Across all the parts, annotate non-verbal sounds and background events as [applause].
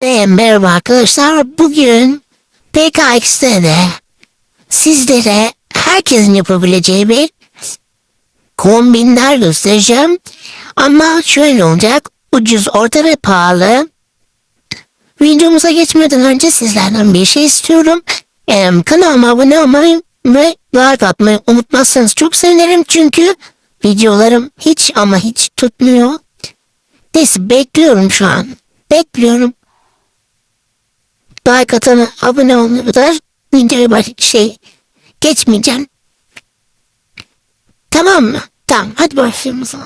E, merhaba arkadaşlar. Bugün PKX'de sizlere herkesin yapabileceği bir kombinler göstereceğim. Ama şöyle olacak. Ucuz, orta ve pahalı. Videomuza geçmeden önce sizlerden bir şey istiyorum. Em, kanalıma abone olmayı ve like atmayı unutmazsanız çok sevinirim. Çünkü videolarım hiç ama hiç tutmuyor. Neyse bekliyorum şu an. Bekliyorum. Like atana abone olana kadar videoya baş şey geçmeyeceğim. Tamam mı? Tamam hadi başlayalım o.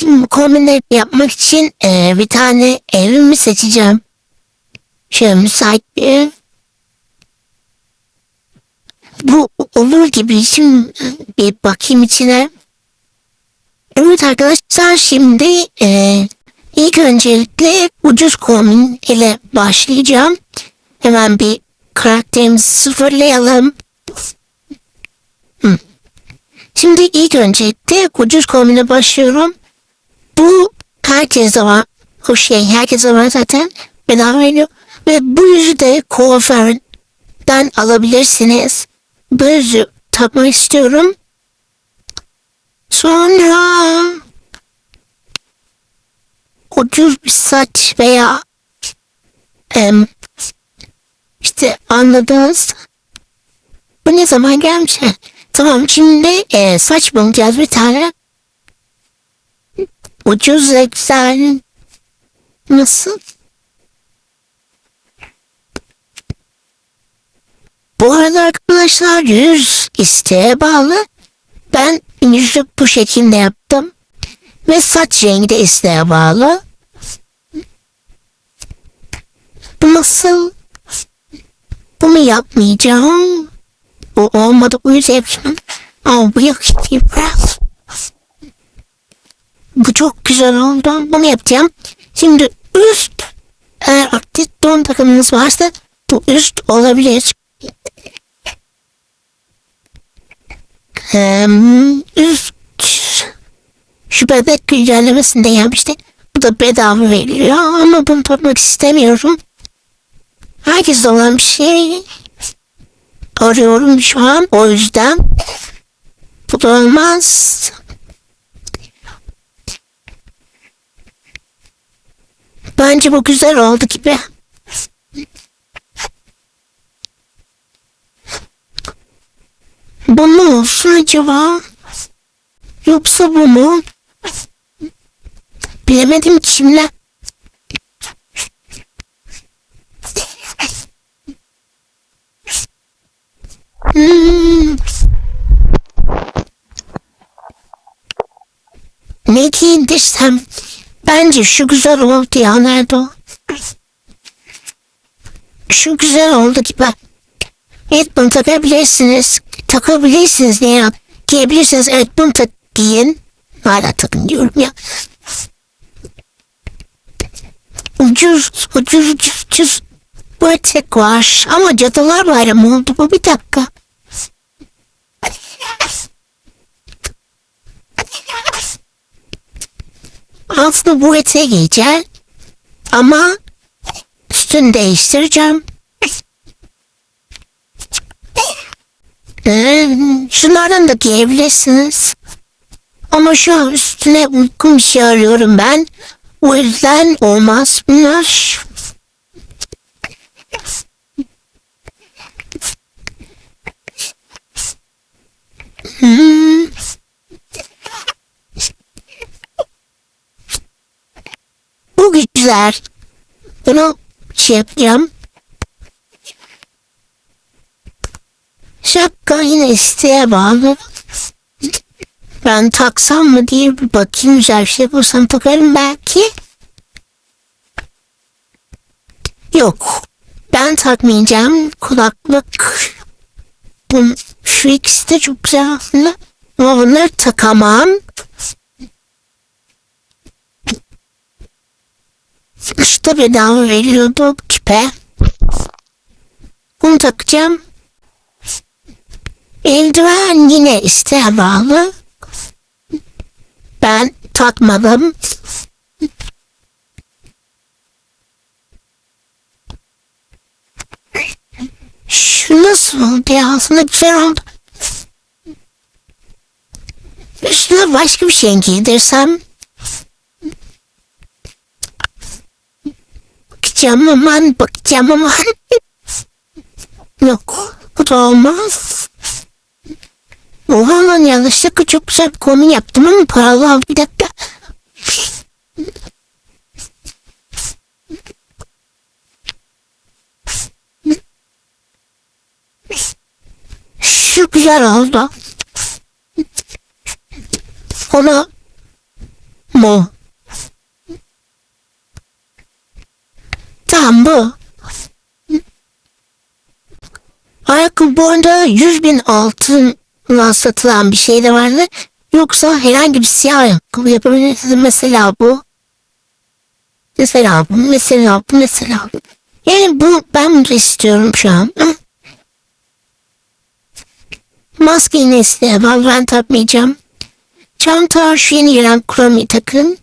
Şimdi bu kombinleri yapmak için eee, bir tane evimi seçeceğim. Şöyle müsait bir ev. Bu olur gibi şimdi bir bakayım içine. Evet arkadaşlar şimdi eee ilk öncelikle ucuz kombin ile başlayacağım. Hemen bir karakterimizi sıfırlayalım. Hı. Şimdi ilk öncelikle ucuz kombine başlıyorum. Bu herkese var. O şey herkese var zaten. Bedava veriyor. Ve bu yüzü de kuaförden alabilirsiniz. Bu yüzü takmak istiyorum. Sonra ucuz bir saç veya em, işte anladınız. Bu ne zaman gelmiş? Tamam şimdi e, saç bulacağız bir tane. Ucuz güzel. Nasıl? Bu arada arkadaşlar yüz isteğe bağlı. Ben yüzü bu şekilde yaptım. Ve saç rengi de isteğe bağlı. Bu nasıl? Bunu yapmayacağım. Bu olmadı yapacağım. Ama bu yakıştı biraz. Bu çok güzel oldu. Bunu yapacağım. Şimdi üst eğer aktif don takımınız varsa bu üst olabilir. Hem üst şu bebek güncellemesinde gelmişti. Bu da bedava veriliyor ama bunu tutmak istemiyorum. Herkes olan bir şey arıyorum şu an o yüzden. Bu da olmaz. Bence bu güzel oldu gibi. Bu mu olsun acaba? Yoksa bu mu? Bilemedim ki şimdi. Hmm. Giydirsem? Bence şu güzel oldu ya. Nerede o? Şu güzel oldu gibi. Evet bunu takabilirsiniz. Takabilirsiniz ne ya? Giyebilirsiniz. Evet bunu tak giyin. Hala takın diyorum ya. Ucuz, ucuz, ucuz, ucuz. Bu etek var. Ama cadılar bayramı oldu bu bir dakika. Aslında bu eteği giyeceğim. Ama üstünü değiştireceğim. Ee, şunlardan da giyebilirsiniz. Ama şu an üstüne uygun bir şey arıyorum ben. O yüzden olmaz bunlar. Hmm. Bu güzel. Bunu şey yapacağım. Şapka yine isteğe bağlı. Ben taksam mı diye bir bakayım güzel bir şey bulsam takarım belki. Yok. Ben takmayacağım. Kulaklık. Bun, şu ikisi de çok güzel aslında. Ama bunları takamam. işte bedava veriyordu küpe. Bunu takacağım. Eldiven yine isteğe bağlı. Ben takmadım. Şu nasıl oldu ya? Aslında güzel oldu. Üstüne başka bir şey giydirsem Bakacağım aman, bakacağım aman. Yok, bu da olmaz. Oha yanlışlıkla çok güzel bir kombin yaptım ama paralı al bir dakika. Şu güzel oldu. Ona mu? Tamam bu. Ayakkabı bu arada 100 bin altınla satılan bir şey de vardı. Yoksa herhangi bir siyah ayakkabı yapabilirsiniz. Mesela bu. Mesela bu, mesela bu, mesela bu. Yani bu, ben bunu istiyorum şu an. [laughs] Maskeyi ne isteyemem, ben takmayacağım. Çanta şu yeni gelen kromi takın.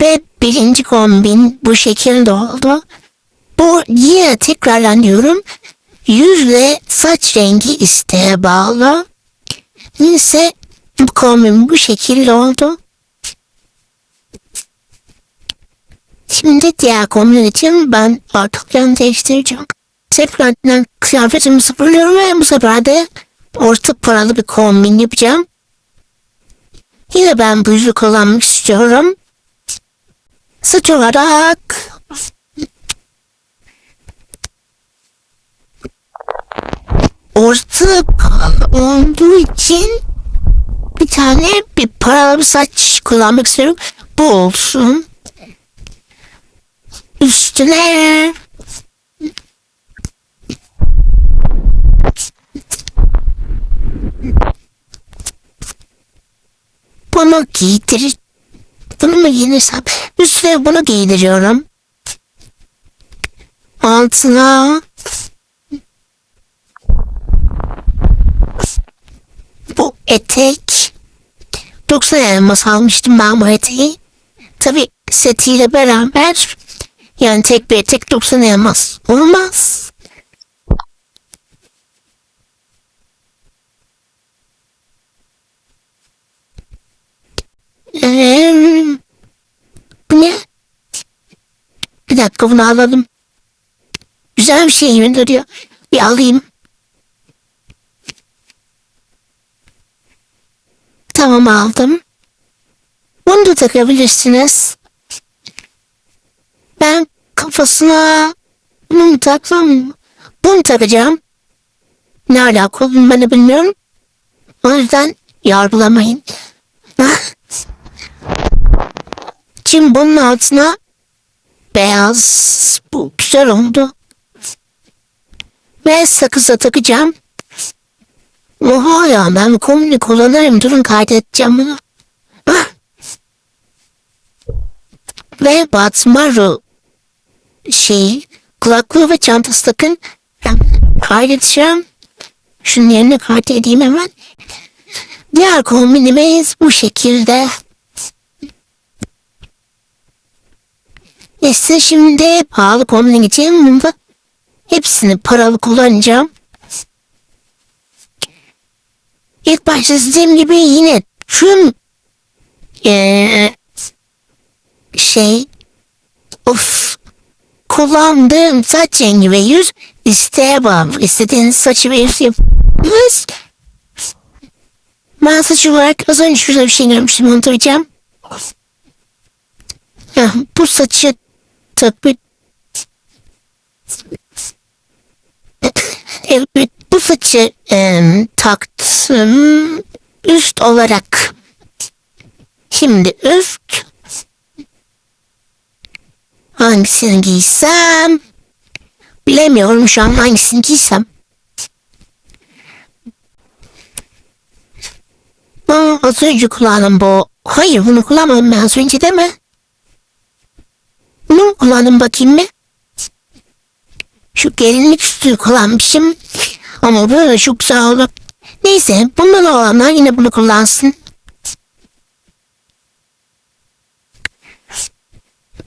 Ve birinci kombin bu şekilde oldu. Bu yine tekrardan diyorum. Yüz ve saç rengi isteğe bağlı. Neyse kombin bu şekilde oldu. Şimdi diğer kombin için ben artık yan değiştireceğim. Tekrardan kıyafetimi sıfırlıyorum ve bu sefer de orta paralı bir kombin yapacağım. Yine ben bu yüzü kullanmak istiyorum. Saç olarak orta pahalı olduğu için bir tane bir paralı saç kullanmak istiyorum. Bu olsun. Üstüne bunu giydir. Bunu mu giydirsem? Üstüne bunu giydiriyorum. Altına bu etek 90 elmas almıştım ben bu eteği. Tabi setiyle beraber yani tek bir etek 90 elmas olmaz. Ee, bu ne? Bir dakika bunu alalım. Güzel bir şey gönderiyor. Bir alayım. Tamam aldım. Bunu da takabilirsiniz. Ben kafasına bunu mu taksam? Bunu takacağım. Ne alaka olduğunu ben de bilmiyorum. O yüzden yargılamayın. [laughs] Şimdi bunun altına beyaz bu güzel oldu. Ve sakıza takacağım. Oha ya ben komuni kullanırım. Durun kaydedeceğim bunu. Ah. Ve Batmaru şey kulaklığı ve çantası takın. Kaydedeceğim. Şunun yerine kaydedeyim hemen. Diğer kombinimiz bu şekilde. Neyse şimdi pahalı kombine geçelim. Bunda hepsini paralı kullanacağım. İlk başta dediğim gibi yine tüm ee, şey of kullandığım saç rengi ve yüz isteğe bağlı. İstediğiniz saçı ve yüz yapıyoruz. Ben saç olarak az önce şurada bir şey görmüştüm. Ya, bu saçı tabii Evet, bu saçı e, taktım üst olarak. Şimdi üst. Hangisini giysem? Bilemiyorum şu an hangisini giysem. Aa, az önce kullandım bu. Hayır bunu kullanmadım ben az önce değil mi? Bunu kullandım bakayım mı? Şu gelinlik üstü kullanmışım. Ama böyle çok güzel oldu. Neyse bundan olanlar yine bunu kullansın.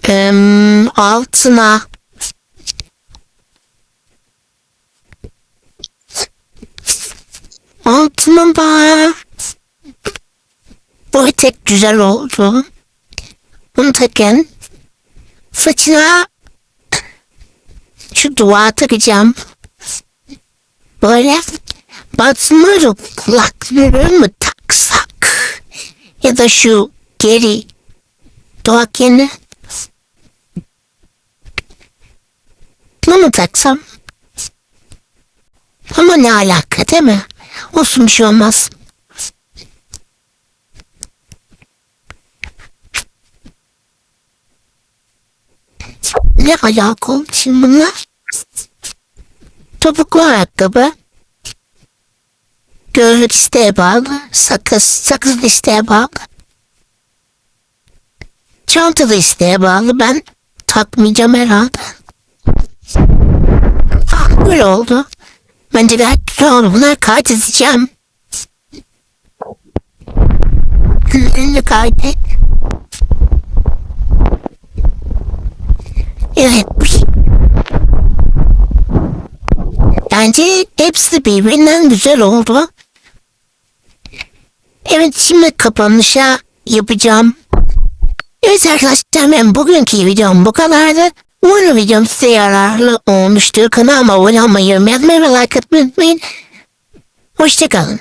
Ee, altına Altına bak. Bu etek güzel oldu. Bunu takın. Saçına şu dua takacağım. Böyle batmalı kulaklığı mı taksak? Ya da şu geri doğakeni bunu mu taksam? Ama ne alaka değil mi? Olsun bir şey olmaz. Ne alaka oldu bunlar? Topuklu ayakkabı. Gözlük isteğe bağlı. Sakız, sakız isteğe bağlı. Çantalı isteğe bağlı. Ben takmayacağım herhalde. Ah, böyle oldu. Bence güzel oldu. Bunları kaydedeceğim. Ünlü kaydet. Evet. Bence hepsi birbirinden güzel oldu. Evet şimdi kapanışa yapacağım. Evet arkadaşlar ben bugünkü videom bu kadardı. Umarım videom size yararlı olmuştur. Kanalıma abone olmayı, yorum yapmayı ve like atmayı unutmayın. Hoşçakalın.